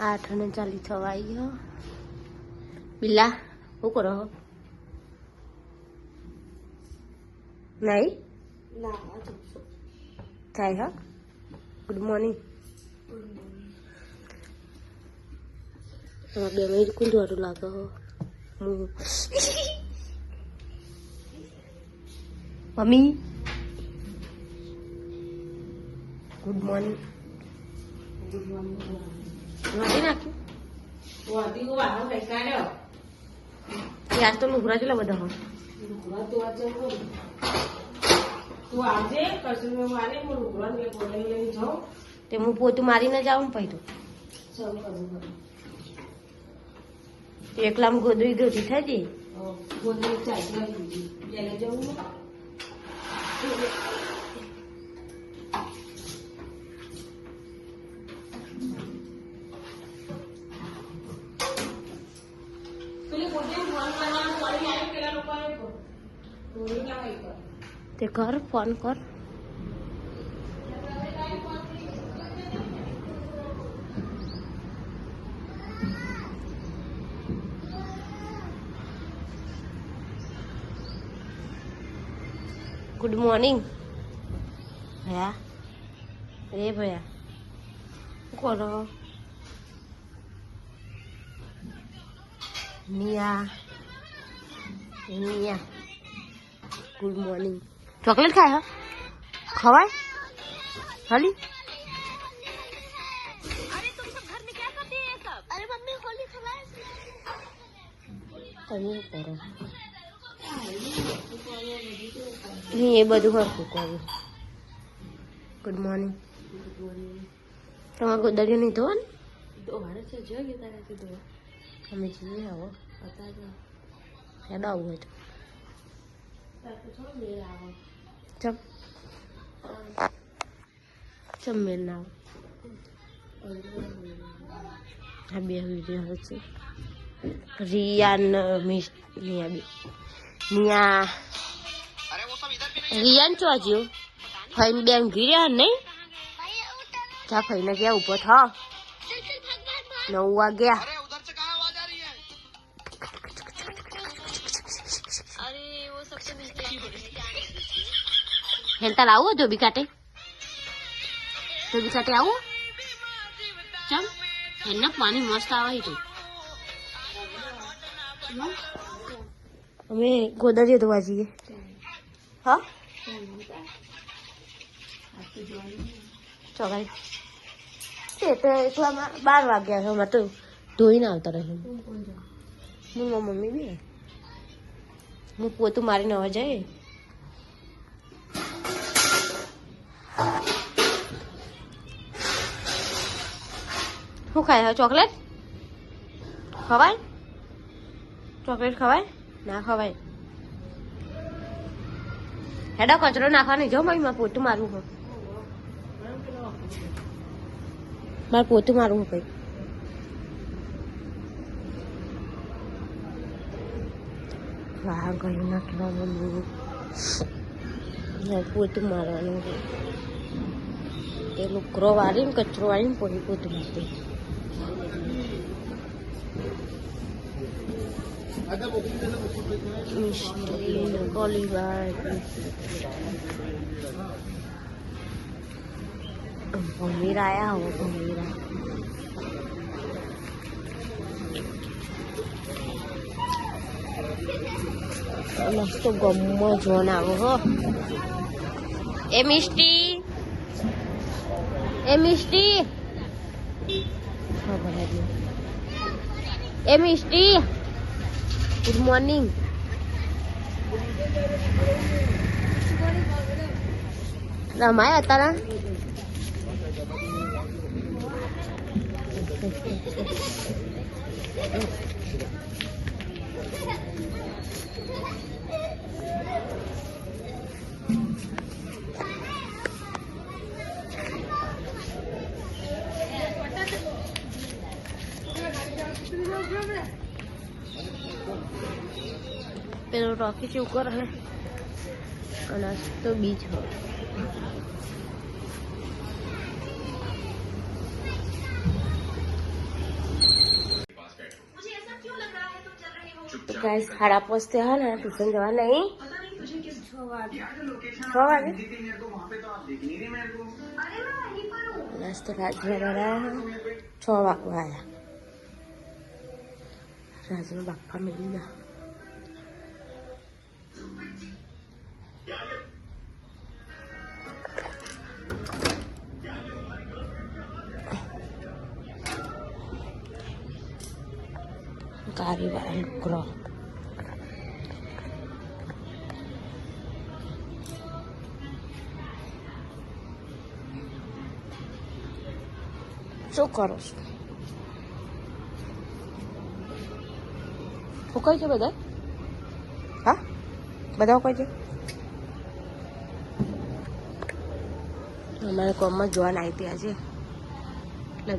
આઠ અને ચાલી થવા ગયો બિલ્લા શું કરો? નહીં? થાય હા? ગુડ મોર્નિંગ બે મિનિટ કોણ જોવાનું લાગે હો. હું મમ્મી? ગુડ મોર્નિંગ નથી નાખ્યું. યાર તો લુગરા કેટલા બધા હોય. તું મેં માને હું ને લઈને જાઉં. તે હું પોતું મારીને જાઉં ને પછી ચાલ કરું તો એકલામાં થઈ જઈ બોલી ચાઈ લાવી જવું પેલા લોકોએ બોલી ના હોય તો તે કર ફોન કર ગુડ નિયા ગુડ મોર્નિંગ ચોકલેટ ખાય હા? ખવાય? હાલી તમે કરો. એ બધું હરખું કર્યું ગુડ મોર્નિંગ તમારે ગોદડીઓ નહીં ધોવા ને તો મારે છે તારાથી અમે જઈએ આવો. બતાજો આવું હોય તો મેળ ચમ ચમ મેલ ના આ બે વીડિયો છે રિયા ને મિસ નિયા બે નિયા રિયાન ચો જ્યો ફઈન બેન ગીર્યા નહીં જા ફઈને ગયા ઊભો થ નવ વાગ્યા હેલ તાર આવો ધોબી કાટે ધોબી કાટે આવો. ચમ એને પાણી મસ્ત આવે છે. અમે ગોદરીએ ધોવા જઈએ. હા? ચોગાઈ તે તો એકલામાં બાર વાગ્યા છે અમારે તો ધોઈને આવતા રહે. હું મમ્મી બી. હું પોતું મારીને હવે જઈએ. શું ખાય? હવે ચોકલેટ? ખવાય? ચોકલેટ ખવાય? ના ખવાય. હેડો, કચરો નાખવાની જો મમ્મી, મારે પોતું મારું હું મારે પોતું મારવું કઈ વાહ, ગયું નાખવાનું મારે પોતું મારવાનું છે એ લુકરો વાળીને કચરો વાળીને પોતું મારતી. મિસ્ટી ગોલીબાર ભમીર આયા હો ભમીરા મસ્ત ગમો જોન આવો હો એ મિસ્ટી એ મિસ્ટી ખબર જ નહીં. એ મિસ્ટી ગુડ મોર્નિંગ રમાય હતા પેલો એનો રોકેટ ઉપર હે. અને તો બીજ હોય ગાઈસ સાડા પોસ્તે હા ને ટ્યુશન જવા નહીં. છ વાગે નાસ્તો રાજભર છ વાગવા આવ્યા રાજનો બાપા મેળવી ગયા. કારી વાળા લુકરો શું કરો છો? ફૂકાય છે બધા? હા? બધા ફૂકાય છે? અમારે કોમમાં જોવાના આવી ત્યાં છે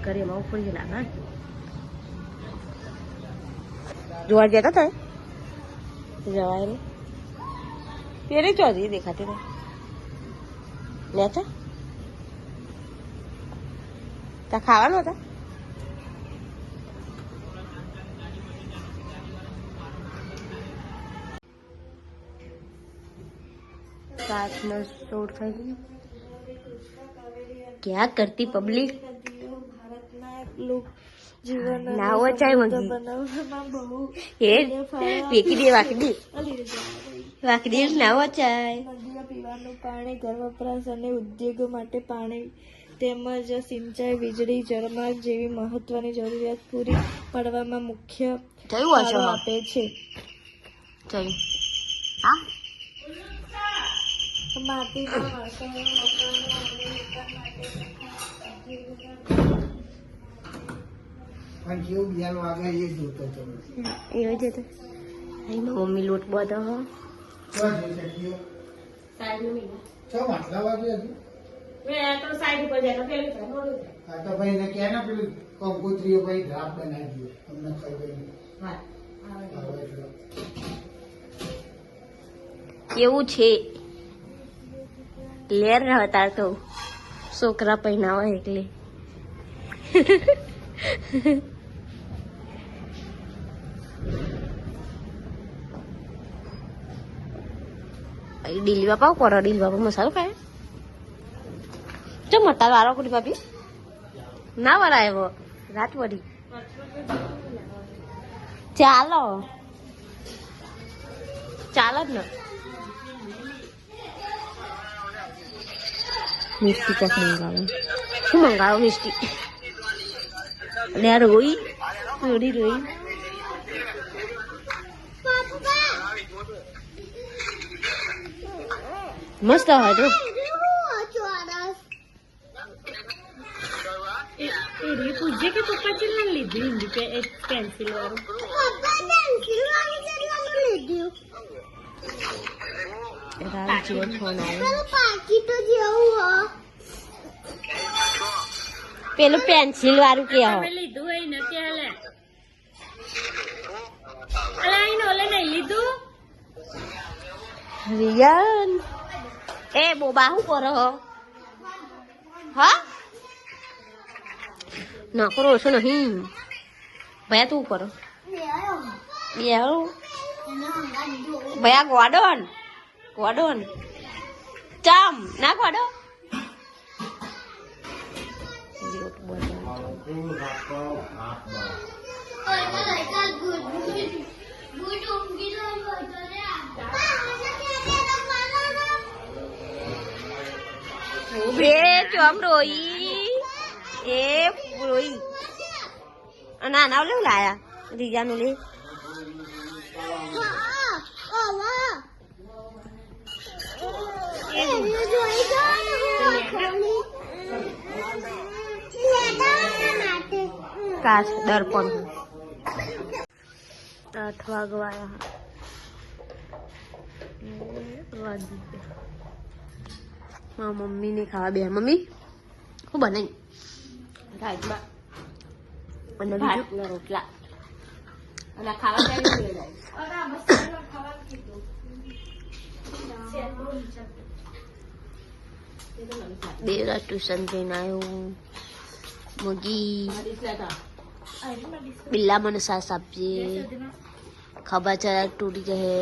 ઘરે એમાં ઉપર લાગે જોવા જતા હતા જવાય નહીં પેલી ચોધી દેખાતી ને નેચા ત્યાં ખાવાનું હતા રાતનો શોર થઈ ગયો ક્યાં કરતી પબ્લિક નાવો ચાય મંગી એ વેકી દે વાકડી વાકડી નાવો ચાય નદીઓ પીવાનું પાણી ઘર વપરાશ અને ઉદ્યોગો માટે પાણી તેમજ સિંચાઈ વીજળી જળમાર્ગ જેવી મહત્વની જરૂરિયાત પૂરી પાડવામાં મુખ્ય ફાળો આપે છે. જયું અને કેવું બિયાનું આગળ એ જોતો હતો એવું છે તો. અહીં મમ્મી લોટ બધો હો. કંકોત્રીઓ ભાઈ ડ્રાફ બનાવી દો તમને ખબર. કેવું છે? લેર હતા તો. છોકરા પહેરાવા એટલે ડીલી બાપા કરો ડીલી બાપા મસાલો ખાય. ચો મટા વાળો કુડી બાપી ના વરાય એવો રાત વળી ચાલો. ચાલો જ ને. મિસ્ટી ચોક મંગાવો. શું મંગાવો મિસ્ટી લે રોઈ. રોડી રોઈ. મસ્ત હોય તો પૂછજે કે પપ્પા લીધું પેન્સિલ વાળું પેલું પેન્સિલ વાળું કે લીધું હોય ને ત્યાં લે અલા ઓલે નહીં લીધું? રિયન એ બોબા શું કરો હો હા ના કરો છો નહીં ભયા તું કરો બે ભયા ગોડન ગોડન ચમ ના ગોડો બે ચમ રોઈ એ રોઈ ના ના લેવું લાયા. રીજાનું લે. કાચ દર્પણ આઠ વાગવાયા વાગી ગયા. મારા મમ્મીને ખાવા બે મમ્મી શું બનાવી રાજમાં અને બીજું? રોટલા. અને ખાવા જાય ટ્યુશન જઈને આવ્યો મગી. બિલ્લા મને સાસ આપજે. ખબર ચરા તૂટી જશે.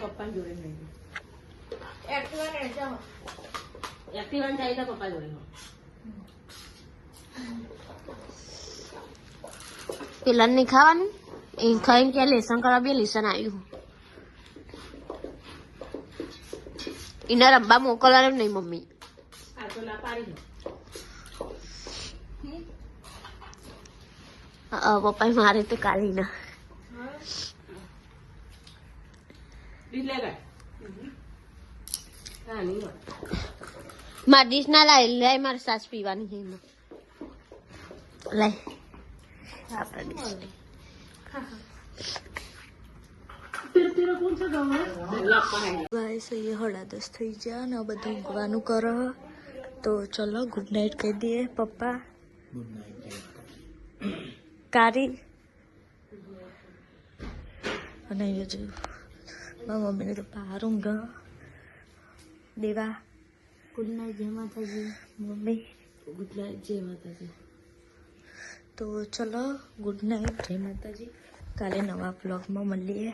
પપ્પા જોડે નહીં એક્ટિવા ને જાઓ એક્ટિવાન જાય તારા પપ્પા જોડે હો. પેલા નહીં ખાવાનું એ ખાઈને કે લેસન કરવા બે લેસન આવ્યું એને રમવા મોકલવાનું નહીં મમ્મી આ તો લા પાડી દો અ, પપ્પાએ મારે તો કાઢી ના બીજ લે ગાય હા નહીં હોય મારી ડીશ ના લાય લાય મારે સાસ પીવાની છે એમાં લાય આપણા ડીશ ગાઈસ અહીંયા હળા દસ થઈ ગયા ને બધું ઊંઘવાનું કરો તો ચલો ગુડ નાઇટ કહી દઈએ પપ્પા કારી અને અહીંયા જોયું મમ્મીને તો બહાર ઊંઘ દેવા ગુડ નાઇટ જય માતાજી. મમ્મી. ગુડ નાઇટ જય માતાજી. તો ચલો ગુડ નાઇટ જય માતાજી. કાલે નવા બ્લોગમાં મળીએ.